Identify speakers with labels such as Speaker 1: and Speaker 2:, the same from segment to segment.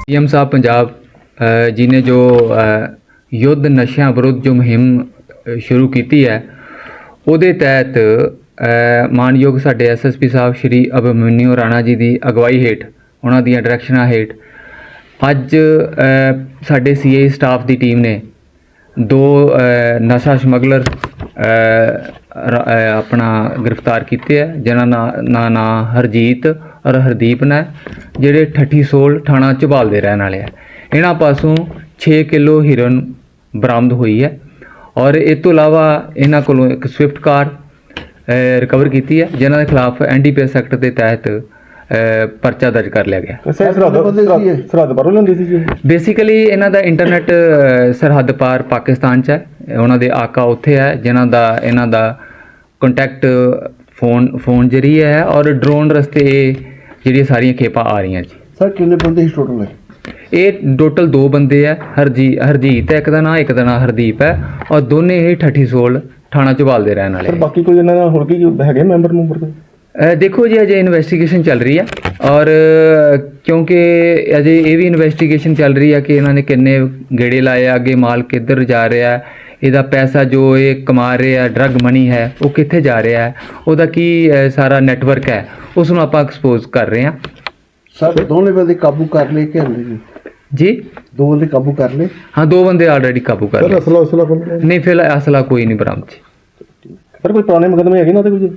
Speaker 1: PM Sahib Punjab ਜੀ ਨੇ ਜੋ ਯੁੱਧ ਨਸ਼ਿਆਂ ਵਿਰੁੱਧ ਜੋ ਮੁਹਿੰਮ ਸ਼ੁਰੂ ਕੀਤੀ ਹੈ ਉਹਦੇ ਤਹਿਤ ਮਾਨਯੋਗ ਸਾਡੇ ਐਸਐਸਪੀ ਸਾਹਿਬ ਸ਼੍ਰੀ ਅਭਿਮਨਿਊ ਰਾਣਾ ਜੀ ਦੀ ਅਗਵਾਈ ਹੇਠ ਉਹਨਾਂ ਦੀਆਂ ਡਾਇਰੈਕਸ਼ਨਾਂ ਹੇਠ ਅੱਜ ਅ, ਸਾਡੇ ਸੀਏ ਸਟਾਫ ਦੀ ਟੀਮ ਨੇ ਦੋ ਨਸ਼ਾ ਸਮਗਲਰ ਆਪਣਾ ਗ੍ਰਿਫਤਾਰ ਕੀਤੇ ਹੈ ਜਿਨ੍ਹਾਂ ਦਾ ਨਾਂ ਨਾਂ ਹਰਜੀਤ ਔਰ ਹਰਦੀਪ ਨੇ ਜਿਹੜੇ ਠੱਠੀ ਸੋਲ ਥਾਣਾ ਝਬਾਲ ਦੇ ਰਹਿਣ ਵਾਲੇ ਆ। ਇਹਨਾਂ ਪਾਸੋਂ 6 ਕਿਲੋ ਹੀਰੋਇਨ ਬਰਾਮਦ ਹੋਈ ਹੈ ਔਰ ਇਹ ਤੋਂ ਇਲਾਵਾ ਇਹਨਾਂ ਕੋਲੋਂ ਇੱਕ ਸਵਿਫਟ ਕਾਰ ਰਿਕਵਰ ਕੀਤੀ ਹੈ ਜਿਨ੍ਹਾਂ ਦੇ ਖਿਲਾਫ ਐਨਡੀਪੀਐਸ ਐਕਟ ਦੇ ਤਹਿਤ ਪਰਚਾ ਦਰਜ ਕਰ ਲਿਆ ਗਿਆ।
Speaker 2: ਸਰਹੱਦ ਲੈਂਦੀ ਸੀ ਜੀ
Speaker 1: ਬੇਸਿਕਲੀ ਇਹਨਾਂ ਦਾ ਇੰਟਰਨੈਟ ਸਰਹੱਦ ਪਾਰ ਪਾਕਿਸਤਾਨ ਚ ਹੈ। ਉਹਨਾਂ ਦੇ ਆਕਾ ਉੱਥੇ ਹੈ ਜਿਨ੍ਹਾਂ ਦਾ ਇਹਨਾਂ ਦਾ ਕੰਟੈਕਟ ਫੋਨ ਫੋਨ ਜਰੀਏ ਹੈ ਔਰ ਡਰੋਨ ਰਸਤੇ ਇਹ ਜਿਹੜੀਆਂ ਸਾਰੀਆਂ ਖੇਪਾਂ ਆ ਰਹੀਆਂ ਜੀ।
Speaker 2: ਸਰ ਕਿੰਨੇ ਬੰਦੇ ਸੀ ਟੋਟਲ ਹੈ
Speaker 1: ਇਹ ਟੋਟਲ ਦੋ ਬੰਦੇ ਹੈ ਹਰਜੀ ਹਰਜੀਤ ਹੈ ਇੱਕ ਦਾ ਨਾਂ ਇੱਕ ਦਾ ਨਾਂ ਹਰਦੀਪ ਹੈ ਔਰ ਦੋਨੇ ਹੀ ਠੱਠੀ ਸੋਲ ਥਾਣਾ ਝਬਾਲ ਦੇ ਰਹਿਣ ਵਾਲੇ
Speaker 2: ਸਰ। ਬਾਕੀ ਕੋਈ ਇਹਨਾਂ ਦਾ ਹੋਰ ਕੀ ਹੈਗੇ ਮੈਂਬਰ ਮੈਂਬਰ ਕੋਈ
Speaker 1: ਅ, ਦੇਖੋ ਜੀ ਅਜੇ ਇਨਵੈਸਟੀਗੇਸ਼ਨ ਚੱਲ ਰਹੀ ਹੈ ਔਰ ਕਿਉਂਕਿ ਅਜੇ ਇਹ ਵੀ ਇਨਵੈਸਟੀਗੇਸ਼ਨ ਚੱਲ ਰਹੀ ਹੈ ਕਿ ਇਹਨਾਂ ਨੇ ਕਿੰਨੇ ਗੇੜੇ ਲਾਏ ਆ, ਅੱਗੇ ਮਾਲ ਕਿੱਧਰ ਜਾ ਰਿਹਾ ਹੈ। ਇਹਦਾ ਪੈਸਾ ਜੋ ਇਹ ਕਮਾ ਰਿਹਾ ਡਰਗ ਮਨੀ ਹੈ ਉਹ ਕਿੱਥੇ ਜਾ ਰਿਹਾ ਹੈ? ਉਹਦਾ ਕੀ ਸਾਰਾ ਨੈਟਵਰਕ ਹੈ? ਉਸ ਨੂੰ ਆਪਾਂ ਐਕਸਪੋਜ਼ ਕਰ ਰਹੇ ਹਾਂ।
Speaker 2: ਸਰ ਦੋਨੇ ਬੰਦੇ ਕਾਬੂ ਕਰ ਲਏ ਕਿ ਹਲੇ ਜੀ?
Speaker 1: ਜੀ
Speaker 2: ਦੋ ਬੰਦੇ ਕਾਬੂ ਕਰ ਲਏ?
Speaker 1: ਹਾਂ ਦੋ ਬੰਦੇ ਆਲਰੇਡੀ ਕਾਬੂ ਕਰ ਲਏ।
Speaker 2: ਅਸਲਾ ਅਸਲਾ ਬੰਦੇ
Speaker 1: ਨਹੀਂ। ਫਿਲਹਾਲ ਅਸਲਾ ਕੋਈ ਨਹੀਂ ਬਰਾਮਦ ਜੀ।
Speaker 2: ਸਰ ਕੋਈ ਪੁਰਾਣੇ ਮੁਕਦਮੇ ਹੈਗੇ ਨਾ ਤੇ ਕੋਈ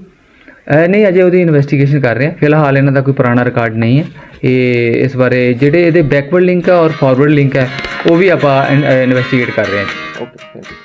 Speaker 1: ਅ, ਨਹੀਂ ਅਜੇ ਉਹਦੀ ਇਨਵੈਸਟੀਗੇਸ਼ਨ ਕਰ ਰਹੇ ਹਾਂ। ਫਿਲਹਾਲ ਇਹਨਾਂ ਦਾ ਕੋਈ ਪੁਰਾਣਾ ਰਿਕਾਰਡ ਨਹੀਂ ਹੈ। ਇਹ ਇਸ ਬਾਰੇ ਜਿਹੜੇ ਇਹਦੇ ਬੈਕਵਰਡ ਲਿੰਕ ਹੈ ਔਰ ਫਾਰਵਰਡ ਲਿੰਕ ਹੈ ਉਹ ਵੀ ਆਪਾਂ ਇਨਵੈਸਟੀਗੇਟ ਕਰ ਰਹੇ ਹਾਂ
Speaker 2: ਓਕੇ ਥੈਂਕ ਯੂ